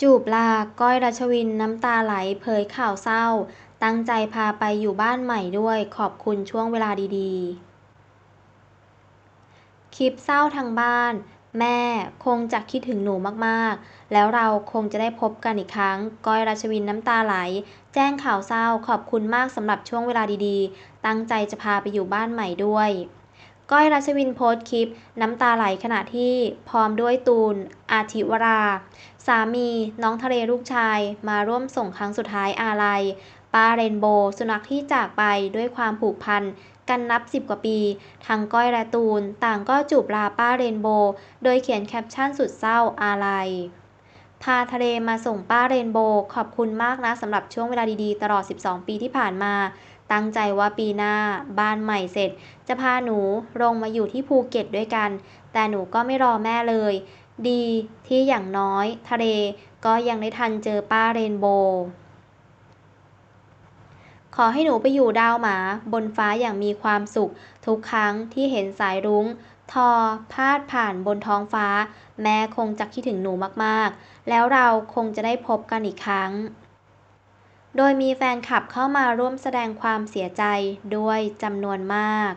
จูบลา ก้อย รัชวิน น้ำตาไหล เผยข่าวเศร้า ตั้งใจพาไปอยู่บ้านใหม่ด้วย ขอบคุณช่วงเวลาดีๆ คลิปเศร้าทางบ้าน แม่คงจะคิดถึงหนูมากๆ แล้วเราคงจะได้พบกันอีกครั้ง ก้อย รัชวิน น้ำตาไหล แจ้งข่าวเศร้า ขอบคุณมากสำหรับช่วงเวลาดีๆ ตั้งใจจะพาไปอยู่บ้านใหม่ด้วย ก้อยรัชวินโพสต์คลิป น้ำตาไหลขณะที่พร้อมด้วยตูน อาทิวรา สามี น้องทะเลลูกชาย มาร่วมส่งครั้งสุดท้ายอาลัยป้าเรนโบสุนัขที่จากไปด้วยความผูกพันกันนับสิบกว่าปี ทั้งก้อยและตูน ต่างก็จูบลาป้าเรนโบ โดยเขียนแคปชั่นสุดเศร้าอาลัย พาทะเลมาส่งป้าเรนโบว์ขอบคุณมากนะสำหรับช่วงเวลาดีๆ ตลอด 12 ปีที่ผ่านมา ตั้งใจว่าปีหน้าบ้านใหม่เสร็จ จะพาหนูลงมาอยู่ที่ภูเก็ตด้วยกัน แต่หนูก็ไม่รอแม่เลย ดีที่อย่างน้อย ทะเลก็ยังได้ทันเจอป้าเรนโบว์ขอให้หนูไปอยู่ดาวหมาบนฟ้าอย่างมีความสุข ทุกครั้งที่เห็นสายรุ้ง ทอพาดผ่านบนท้องฟ้า แม่คงจะคิดถึงหนูมากๆ แล้วเราคงจะได้พบกันอีกครั้ง โดยมีแฟนคลับเข้ามาร่วมแสดงความเสียใจด้วยจำนวนมาก